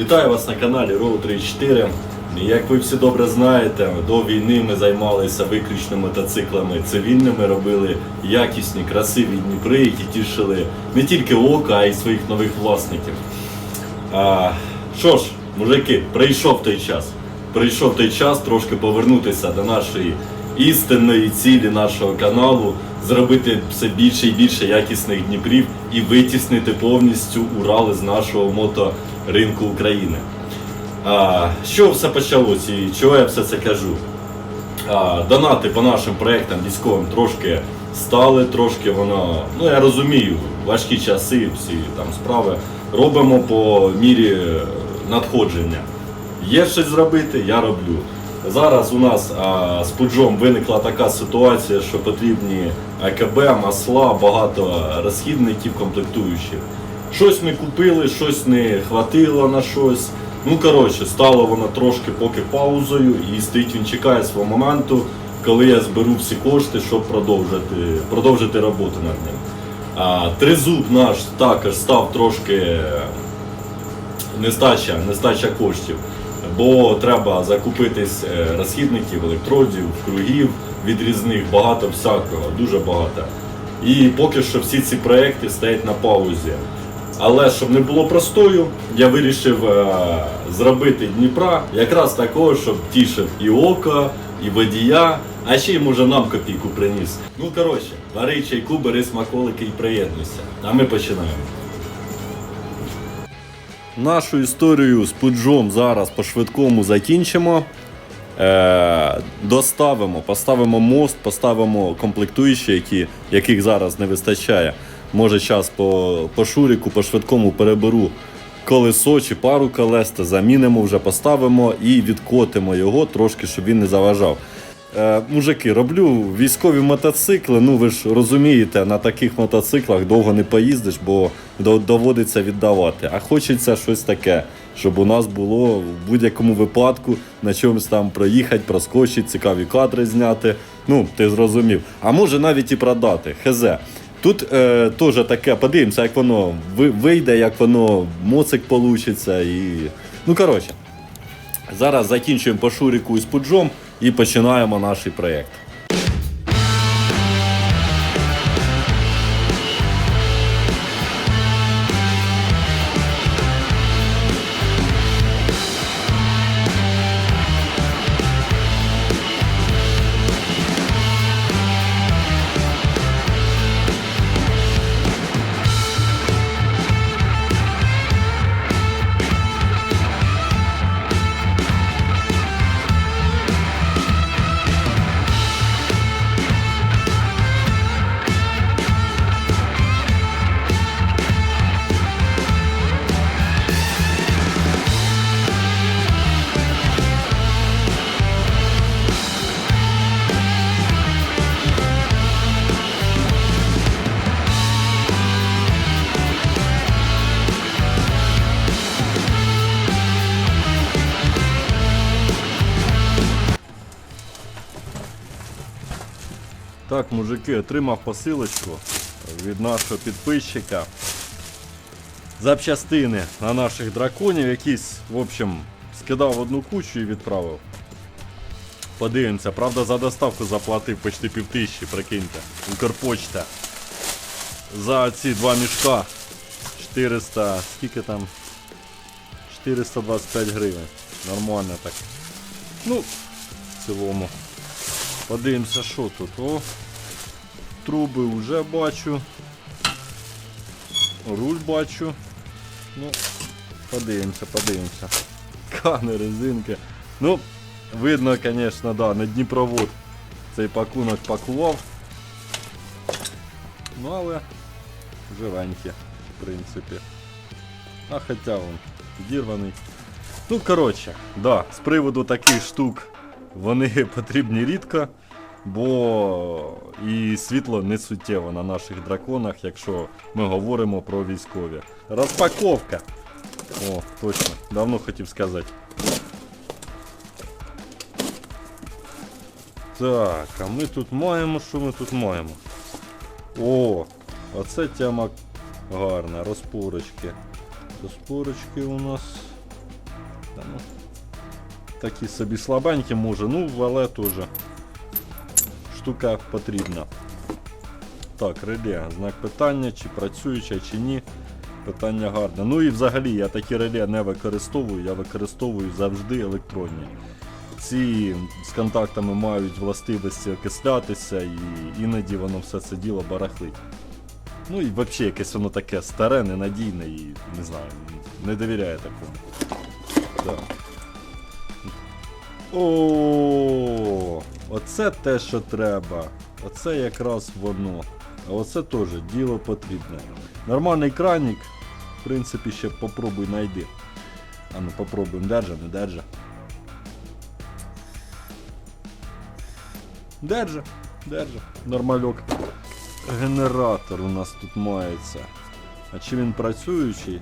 Вітаю вас на каналі Row 34. Як ви всі добре знаєте, до війни ми займалися виключно мотоциклами цивільними, робили якісні, красиві Дніпри, які тішили не тільки око, а й своїх нових власників. А, що ж, мужики, прийшов той час. Прийшов той час трошки повернутися до нашої істинної цілі нашого каналу, зробити все більше і більше якісних Дніпрів і витіснити повністю Урали з нашого моторинку України. А, чого все почалось і чого я все це кажу? А, донати по нашим проектам військовим трошки стали, трошки воно, ну я розумію, важкі часи, всі там справи. Робимо по мірі надходження. Є щось зробити, я роблю. Зараз у нас а, з пуджом виникла така ситуація, що потрібні АКБ, масла, багато розхідників, комплектуючих. Щось ми купили, щось не хватило на щось. Ну коротше, стало воно трошки поки паузою і стоїть він чекає свого моменту, коли я зберу всі кошти, щоб продовжити, продовжити роботу над ним. А, тризуб наш також став трошки нестача, нестача коштів, бо треба закупитись е, розхідників, електродів, кругів відрізних, багато всякого, дуже багато. І поки що всі ці проекти стоять на паузі. Але щоб не було простою, я вирішив е, зробити Дніпра якраз такого, щоб тішив і око, і водія, а ще й може нам копійку приніс. Ну коротше, бери чайку, бери смаколики і приєднуйся. А ми починаємо. Нашу історію з пуджом зараз по-швидкому закінчимо. Е, доставимо, поставимо мост, поставимо комплектуючі, які, яких зараз не вистачає. Може, час по, по шуріку, по швидкому переберу колесо чи пару колес, та замінимо, вже поставимо і відкотимо його трошки, щоб він не заважав. Е, мужики, роблю військові мотоцикли. Ну ви ж розумієте, на таких мотоциклах довго не поїздиш, бо до- доводиться віддавати. А хочеться щось таке, щоб у нас було в будь-якому випадку на чомусь там проїхати, проскочити, цікаві кадри зняти. Ну, ти зрозумів. А може навіть і продати. Хезе. Тут е, теж таке, подивимося, як воно вийде, як воно моцик получиться і. Ну коротше. Зараз закінчуємо по шуріку із пуджом і починаємо наш проєкт. Мужики, отримав посилочку від нашого підписчика. Запчастини на наших драконів, якісь, в общем, скидав одну кучу і відправив. Подивимося, правда, за доставку заплатив почти півтисячі, прикиньте. Укрпочта. За ці два мішка 400, скільки там? 425 гривень. Нормально так. Ну, в цілому. Подивимося, що тут. О, труби вже бачу. Руль бачу. Ну, подивимося, подивимося. Кани, резинки. Ну, видно, звісно, да, не Дніпровод цей пакунок пакував. Ну, але живенькі, в принципі. А хоча він дірваний. Ну, коротше, да, з приводу таких штук вони потрібні рідко, бо і світло не суттєво на наших драконах, якщо ми говоримо про військові. Розпаковка. О, точно, давно хотів сказати. Так, а ми тут маємо, що ми тут маємо? О, оце тема гарна, розпорочки. Розпорочки у нас ну. Такі собі слабенькі може, ну, але теж штука потрібна. Так, реле, знак питання, чи працююча, чи ні. Питання гарне. Ну і взагалі я такі реле не використовую, я використовую завжди електронні. Ці з контактами мають властивості окислятися, і іноді воно все це діло барахлить. Ну і взагалі якесь воно таке старе, ненадійне і не знаю, не довіряю такому. Так. О, оце те, що треба. Оце якраз воно. А оце теж діло потрібне. Нормальний краник, в принципі, ще попробуй найди. А ну попробуємо, держа, не держа. Держа, держа. Нормальок. Генератор у нас тут мається. А чи він працюючий?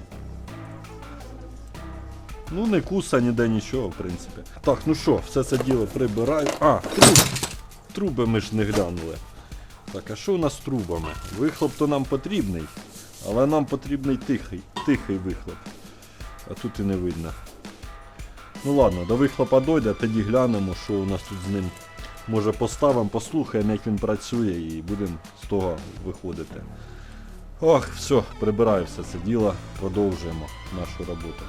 Ну, не куса, ніде нічого, в принципі. Так, ну що, все це діло прибираю. А, труб. Труби ми ж не глянули. Так, а що у нас з трубами? Вихлоп то нам потрібний, але нам потрібний тихий, тихий вихлоп. А тут і не видно. Ну ладно, до вихлопа дойде, тоді глянемо, що у нас тут з ним. Може поставимо, послухаємо, як він працює, і будемо з того виходити. Ох, все, прибираю все це діло, продовжуємо нашу роботу.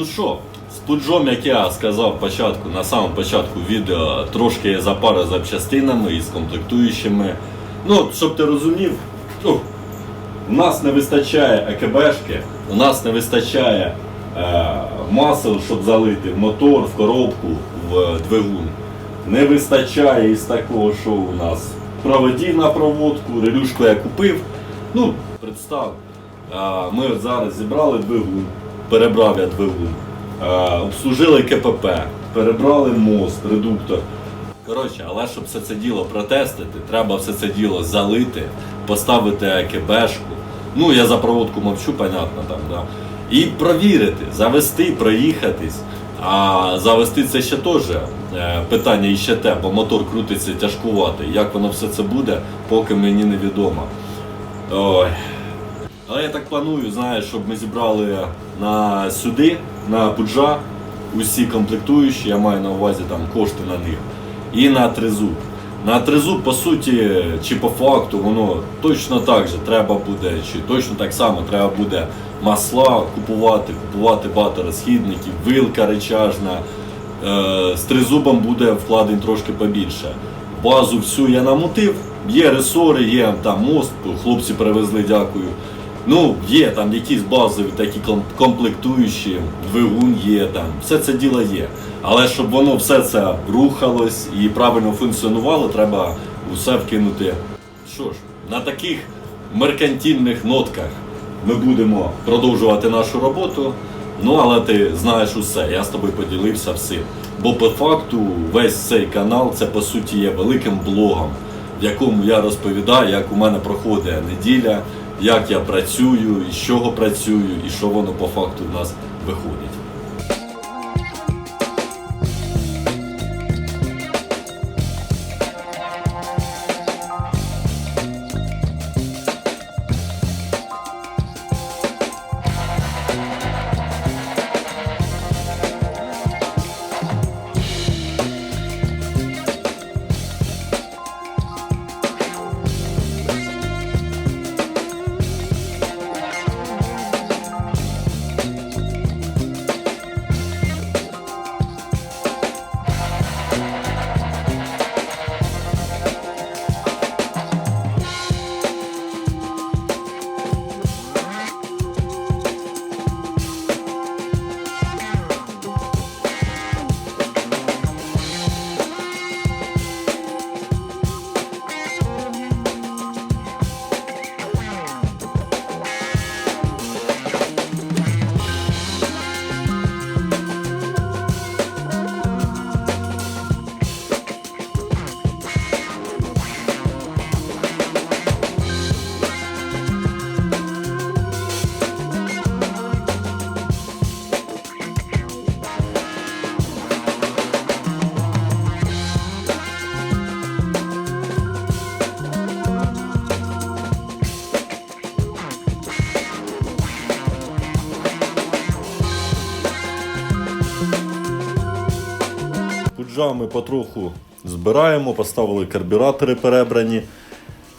Ну що, з пуджом, як я сказав початку, на самому початку відео, трошки запара запчастинами і з комплектуючими. Ну, щоб ти розумів, ну, у нас не вистачає АКБшки, у нас не вистачає е, масел, щоб залити в мотор, в коробку, в двигун. Не вистачає із такого, що у нас проводів на проводку, релюшку я купив. Ну, представ, е, ми зараз зібрали двигун, перебрав я двигун, е, обслужили КПП, перебрали мост, редуктор. Коротше, але щоб все це діло протестити, треба все це діло залити, поставити АКБшку. Ну, я за проводку мовчу, понятно там, да. І провірити, завести, проїхатись. А завести це ще теж е, питання і ще те, бо мотор крутиться тяжкувати. Як воно все це буде, поки мені невідомо. Ой. Але я так планую, знаєш, щоб ми зібрали на сюди, на буджа, усі комплектуючі, я маю на увазі там кошти на них. І на тризуб. На тризуб, по суті, чи по факту, воно точно так же треба буде, чи точно так само треба буде масла купувати, купувати багато розхідників, вилка речажна. Е, з тризубом буде вкладень трошки побільше. Базу всю я намутив, є ресори, є там мост, хлопці привезли, дякую. Ну, є там якісь базові такі комплектуючі, двигун є там, все це діло є. Але щоб воно все це рухалось і правильно функціонувало, треба усе вкинути. Що ж, на таких меркантильних нотках ми будемо продовжувати нашу роботу. Ну, але ти знаєш усе, я з тобою поділився всім. Бо по факту весь цей канал це по суті є великим блогом, в якому я розповідаю, як у мене проходить неділя, як я працюю, і з чого працюю, і що воно по факту в нас виходить. Ми потроху збираємо, поставили карбюратори перебрані,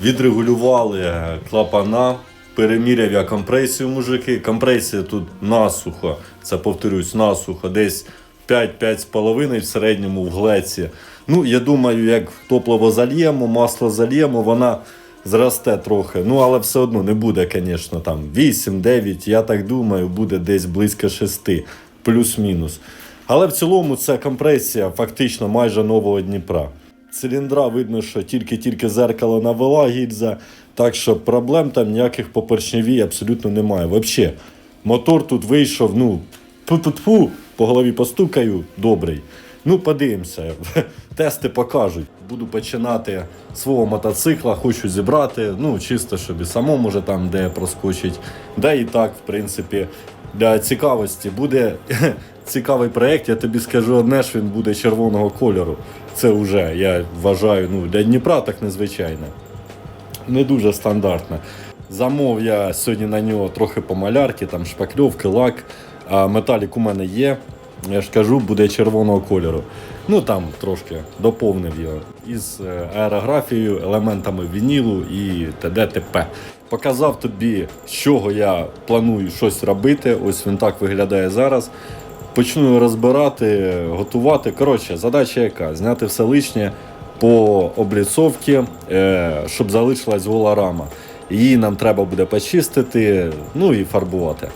відрегулювали клапана, переміряв я компресію, мужики. Компресія тут насухо, це повторюсь, насухо, десь 5-5,5 в середньому в глеці. Ну, я думаю, як топливо зальємо, масло зальємо, вона зросте трохи. Ну, але все одно не буде, звісно, там 8-9, я так думаю, буде десь близько 6, плюс-мінус. Але в цілому це компресія фактично майже нового Дніпра. Циліндра видно, що тільки-тільки зеркало навела гільза, так що проблем там ніяких по поршневій абсолютно немає. Взагалі, мотор тут вийшов, ну, пу-пу-пу, по голові постукаю, добрий. Ну, подивимося, тести покажуть. Буду починати свого мотоцикла, хочу зібрати, ну, чисто, щоб і самому може там де проскочить. Да і так, в принципі, для цікавості буде цікавий проєкт, я тобі скажу одне, що він буде червоного кольору. Це вже, я вважаю, ну, для Дніпра так незвичайно. Не дуже стандартно. Замов я сьогодні на нього трохи по малярки, там шпакльовки, лак. А металік у мене є. Я ж кажу, буде червоного кольору. Ну там трошки доповнив його із е, аерографією, елементами вінілу і т.д. Показав тобі, з чого я планую щось робити. Ось він так виглядає зараз. Почну розбирати, готувати. Коротше, задача яка? Зняти все лишнє по обліцовці, е, щоб залишилась гола рама. Її нам треба буде почистити, ну і фарбувати.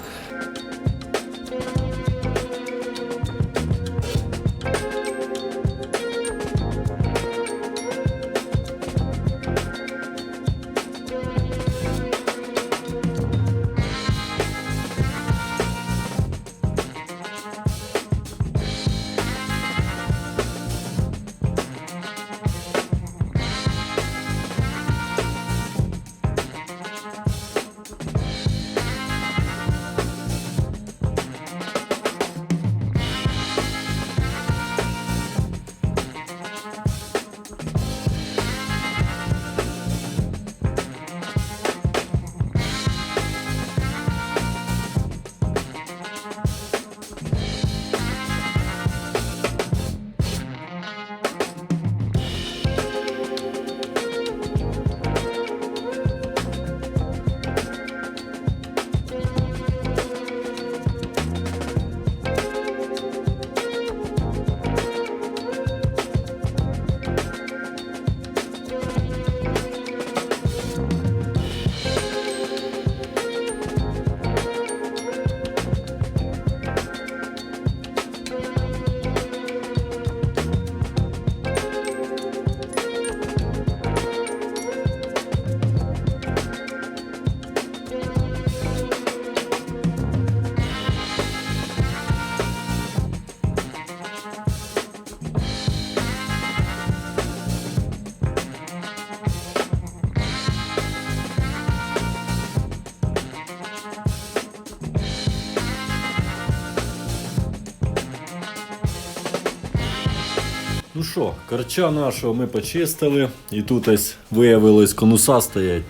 Що, корча нашого ми почистили, і тут ось виявилось конуса стоять.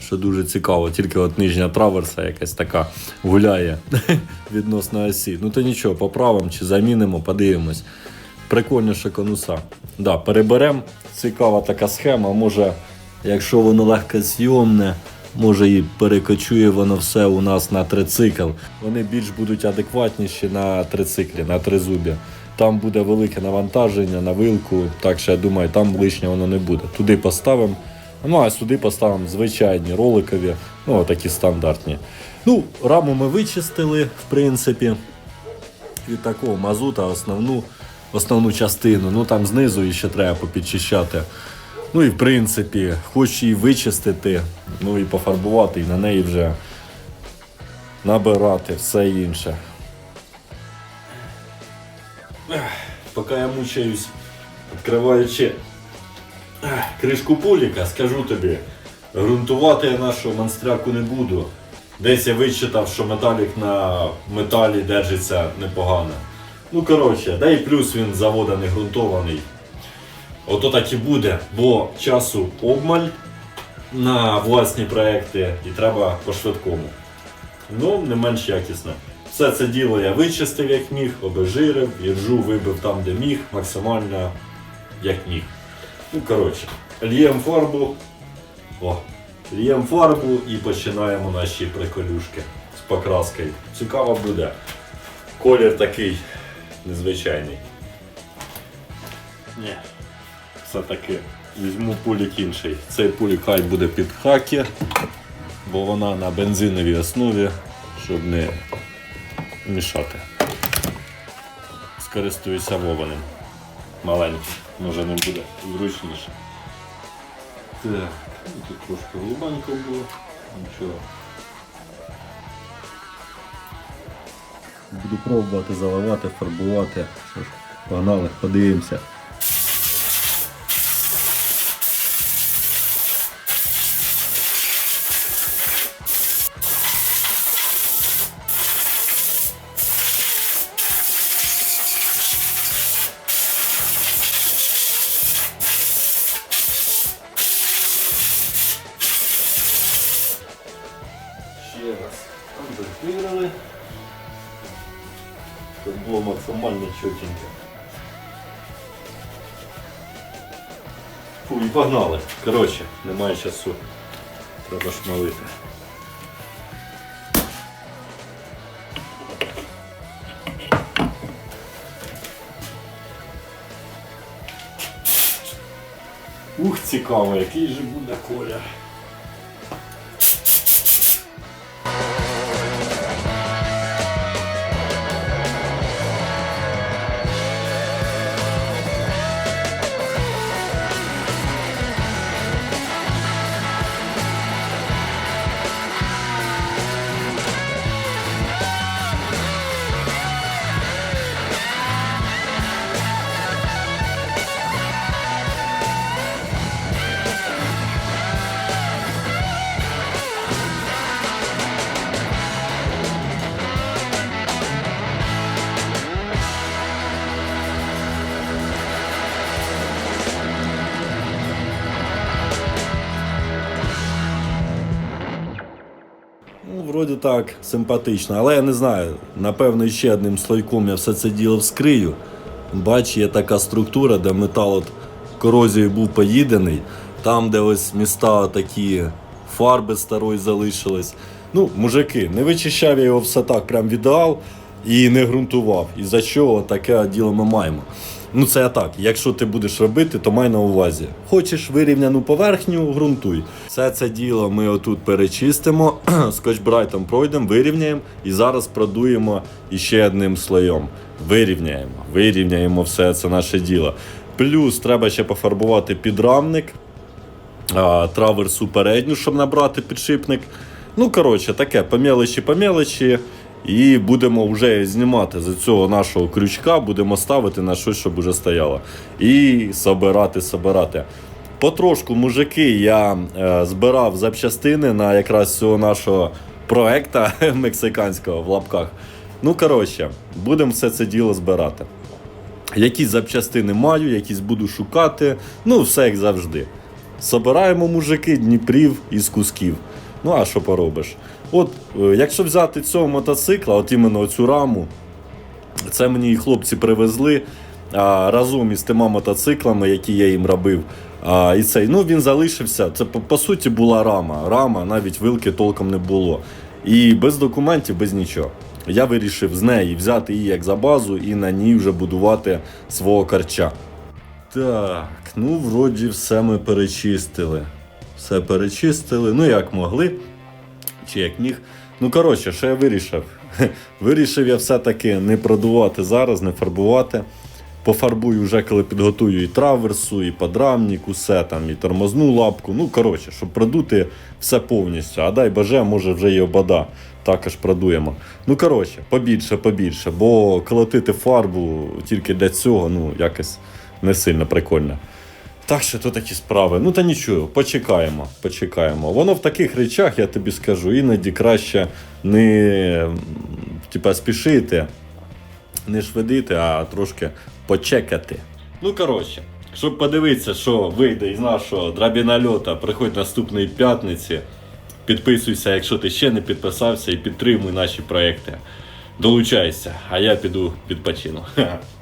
Що дуже цікаво, тільки от нижня траверса якась така гуляє відносно осі. Ну то нічого, поправимо чи замінимо, подивимось. Прикольніше конуса. Да, переберемо. Цікава така схема. Може, якщо воно легко зйомне, може і перекочує воно все у нас на трицикл. Вони більш будуть адекватніші на трициклі, на тризубі. Там буде велике навантаження на вилку, так що я думаю, там лишнього воно не буде. Туди поставимо. Ну, а сюди поставимо звичайні роликові, ну, такі стандартні. Ну, раму ми вичистили, в принципі, від такого мазута основну, основну частину. Ну там знизу її ще треба попідчищати. Ну і в принципі, хоч її вичистити, ну і пофарбувати, і на неї вже набирати все інше. Поки я мучаюсь, відкриваючи кришку пуліка, скажу тобі, ґрунтувати я нашого монстряку не буду. Десь я вичитав, що металік на металі держиться непогано. Ну, коротше, да і плюс він завода не ґрунтований. Ото так і буде, бо часу обмаль на власні проекти і треба по-швидкому. Ну, не менш якісно. Все це діло я вичистив як міг, обезжирив, іржу вибив там, де міг, максимально як міг. Ну, коротше, льємо фарбу. О, льємо фарбу і починаємо наші приколюшки з покраскою. Цікаво буде. Колір такий незвичайний. Ні, все-таки візьму пулік інший. Цей пулік хай буде під хаки, бо вона на бензиновій основі, щоб не мішати. Скористуюся вованим. Маленьким, може не буде зручніше. Так, тут трошки голубенько було, нічого. Буду пробувати заливати, фарбувати. Погнали, подивимося. Антифірили. Щоб було максимально чотенько. Фу, і погнали. Коротше, немає часу. Треба шмалити. Ух, цікаво, який же буде колір. Вроді так, симпатично, але я не знаю. Напевно, ще одним слойком я все це діло вскрию. Бач, є така структура, де метал от корозією був поїдений. Там, де ось міста такі фарби старої залишились. Ну, мужики, не вичищав я його все так, прям в і не ґрунтував. І за чого таке діло ми маємо. Ну, це я так. Якщо ти будеш робити, то май на увазі. Хочеш вирівняну поверхню, ґрунтуй. Все це діло ми отут перечистимо, скотчбрайтом пройдемо, вирівняємо і зараз продуємо іще одним слоєм. Вирівняємо, вирівняємо все це наше діло. Плюс треба ще пофарбувати підрамник, траверсу передню, щоб набрати підшипник. Ну, коротше, таке, по мелочі. І будемо вже знімати з цього нашого крючка, будемо ставити на щось, щоб вже стояло. І собирати, собирати. Потрошку, мужики, я е, збирав запчастини на якраз цього нашого проекта мексиканського в лапках. Ну, коротше, будемо все це діло збирати. Якісь запчастини маю, якісь буду шукати. Ну, все як завжди. Собираємо мужики Дніпрів із кусків. Ну, а що поробиш? От, е, якщо взяти цього мотоцикла, от іменно цю раму, це мені і хлопці привезли а, разом із тима мотоциклами, які я їм робив. А, і цей, ну він залишився. Це по, по суті була рама. Рама, навіть вилки толком не було. І без документів, без нічого. Я вирішив з неї взяти її як за базу і на ній вже будувати свого карча. Так, ну вроді все ми перечистили. Все перечистили, ну як могли, чи як міг. Ну, коротше, що я вирішив? Вирішив я все-таки не продувати зараз, не фарбувати. Пофарбую вже, коли підготую і траверсу, і подрамник, усе там, і тормозну лапку. Ну, коротше, щоб продути все повністю. А дай боже, може вже і обода також продуємо. Ну, коротше, побільше, побільше, бо колотити фарбу тільки для цього, ну, якось не сильно прикольно. Так що то такі справи. Ну та нічого, почекаємо, почекаємо. Воно в таких речах, я тобі скажу, іноді краще не м, типа, спішити, не швидити, а трошки почекати. Ну, коротше, щоб подивитися, що вийде із нашого драбінальота, приходь наступної п'ятниці. Підписуйся, якщо ти ще не підписався, і підтримуй наші проекти. долучайся, а я піду відпочину.